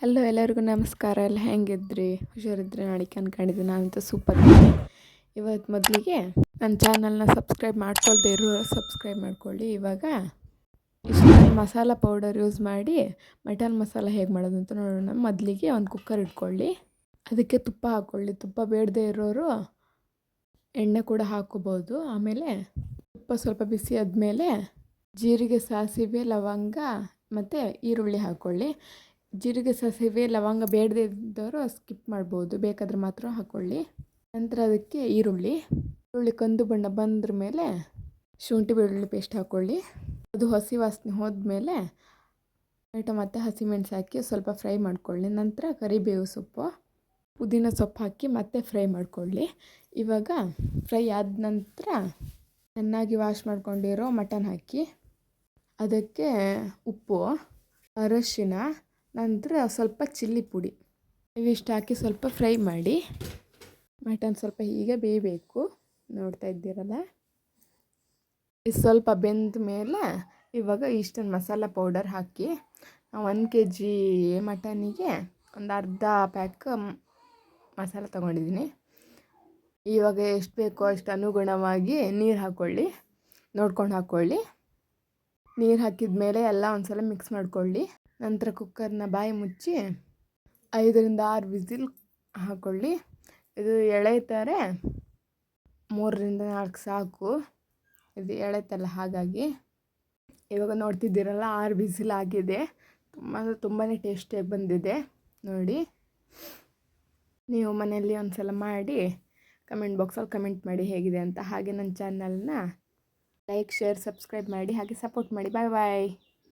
Hello ಎಲ್ಲರಿಗೂ ನಮಸ್ಕಾರ. ಎಲ್ಲ ಹೆಂಗಿದ್ರಿ? ಹುಷಾರಿದ್ರೆ ನಾಳೆಗೆ ಅನ್ಕೊಂಡಿದ್ದೆ. ನಾನಂತೂ ಸೂಪರ್ ಇವತ್ತು ಮೊದಲಿಗೆ ನನ್ನ ಚಾನಲ್ನ ಸಬ್ಸ್ಕ್ರೈಬ್ ಮಾಡ್ಕೊಳ್ದೆ ಇರೋರು ಸಬ್ಸ್ಕ್ರೈಬ್ ಮಾಡ್ಕೊಳ್ಳಿ. ಇವಾಗ ಇಷ್ಟು ಮಸಾಲ ಪೌಡರ್ ಯೂಸ್ ಮಾಡಿ ಮಟನ್ ಮಸಾಲ ಹೇಗೆ ಮಾಡೋದು ಅಂತ ನೋಡೋಣ. ಮೊದಲಿಗೆ ಒಂದು ಕುಕ್ಕರ್ ಇಟ್ಕೊಳ್ಳಿ. ಅದಕ್ಕೆ ತುಪ್ಪ ಹಾಕ್ಕೊಳ್ಳಿ ತುಪ್ಪ ಬೇಡದೇ ಇರೋರು ಎಣ್ಣೆ ಕೂಡ ಹಾಕೋಬೋದು ಆಮೇಲೆ ತುಪ್ಪ ಸ್ವಲ್ಪ ಬಿಸಿ ಆದಮೇಲೆ ಜೀರಿಗೆ, ಸಾಸಿವೆ, ಲವಂಗ ಮತ್ತು ಈರುಳ್ಳಿ ಹಾಕ್ಕೊಳ್ಳಿ ಜೀರಿಗೆ ಸಾಸಿವೆ ಲವಂಗ ಬೇಡದೇ ಇದ್ದವರು ಸ್ಕಿಪ್ ಮಾಡ್ಬೋದು. ಬೇಕಾದ್ರೆ ಮಾತ್ರ ಹಾಕ್ಕೊಳ್ಳಿ ನಂತರ ಅದಕ್ಕೆ ಈರುಳ್ಳಿ. ಈರುಳ್ಳಿ ಕಂದು ಬಣ್ಣ ಬಂದ್ರ ಮೇಲೆ ಶುಂಠಿ ಬೆಳ್ಳುಳ್ಳಿ ಪೇಸ್ಟ್ ಹಾಕ್ಕೊಳ್ಳಿ ಅದು ಹಸಿ ವಾಸನೆ ಹೋದ್ಮೇಲೆ ಟೊಮೆಟೊ ಮತ್ತು ಹಸಿಮೆಣಸು ಹಾಕಿ ಸ್ವಲ್ಪ ಫ್ರೈ ಮಾಡ್ಕೊಳ್ಳಿ. ನಂತರ ಕರಿಬೇವು ಸೊಪ್ಪು, ಪುದೀನ ಸೊಪ್ಪು ಹಾಕಿ ಮತ್ತೆ ಫ್ರೈ ಮಾಡ್ಕೊಳ್ಳಿ. ಇವಾಗ ಫ್ರೈ ಆದ ನಂತರ ಚೆನ್ನಾಗಿ ವಾಶ್ ಮಾಡ್ಕೊಂಡಿರೋ ಮಟನ್ ಹಾಕಿ. ಅದಕ್ಕೆ ಉಪ್ಪು, ಅರಶಿನ ನಂತರ ಸ್ವಲ್ಪ ಚಿಲ್ಲಿ ಪುಡಿ. ಇವಿಷ್ಟು ಹಾಕಿ ಸ್ವಲ್ಪ ಫ್ರೈ ಮಾಡಿ. ಮಟನ್ ಸ್ವಲ್ಪ ಹೀಗೆ ಬೇಯಬೇಕು. ನೋಡ್ತಾ ಇದ್ದೀರಲ್ಲ? ಇದು ಸ್ವಲ್ಪ ಬೆಂದ ಮೇಲೆ ಇವಾಗ ಇಷ್ಟೊಂದು ಮಸಾಲ ಪೌಡರ್ ಹಾಕಿ ಒಂದು ಕೆ ಜಿ ಮಟನಿಗೆ ಒಂದು ಅರ್ಧ ಪ್ಯಾಕ್ ಮಸಾಲ ತೊಗೊಂಡಿದ್ದೀನಿ. ಇವಾಗ ಎಷ್ಟು ಬೇಕೋ ಅಷ್ಟು ಅನುಗುಣವಾಗಿ ನೀರು ಹಾಕ್ಕೊಳ್ಳಿ ನೋಡ್ಕೊಂಡು ಹಾಕ್ಕೊಳ್ಳಿ ನೀರು ಹಾಕಿದ ಮೇಲೆ ಎಲ್ಲ ಒಂದು ಸಲ ಮಿಕ್ಸ್ ಮಾಡ್ಕೊಳ್ಳಿ. ನಂತರ ಕುಕ್ಕರ್ನ ಬಾಯಿ ಮುಚ್ಚಿ ಐದರಿಂದ ಆರು ವಿಸಿಲ್ ಹಾಕ್ಕೊಳ್ಳಿ ಇದು ಎಳೆತಾರೆ ಮೂರರಿಂದ ನಾಲ್ಕು ಸಾಕು. ಇದು ಎಳೆತಲ್ಲ ಹಾಗಾಗಿ. ಇವಾಗ ನೋಡ್ತಿದ್ದೀರಲ್ಲ, ಆರು ಬಿಸಿಲು ಆಗಿದೆ. ತುಂಬ ತುಂಬಾ ಟೇಸ್ಟಿಯಾಗಿ ಬಂದಿದೆ. ನೋಡಿ. ನೀವು ಮನೆಯಲ್ಲಿ ಒಂದು ಸಲ ಮಾಡಿ ಕಮೆಂಟ್ ಬಾಕ್ಸಲ್ಲಿ ಕಮೆಂಟ್ ಮಾಡಿ ಹೇಗಿದೆ ಅಂತ. ಹಾಗೆ ನನ್ನ ಚಾನಲ್ನ ಲೈಕ್, ಶೇರ್, ಸಬ್ಸ್ಕ್ರೈಬ್ ಮಾಡಿ, ಹಾಗೆ ಸಪೋರ್ಟ್ ಮಾಡಿ. ಬಾಯ್ ಬಾಯ್.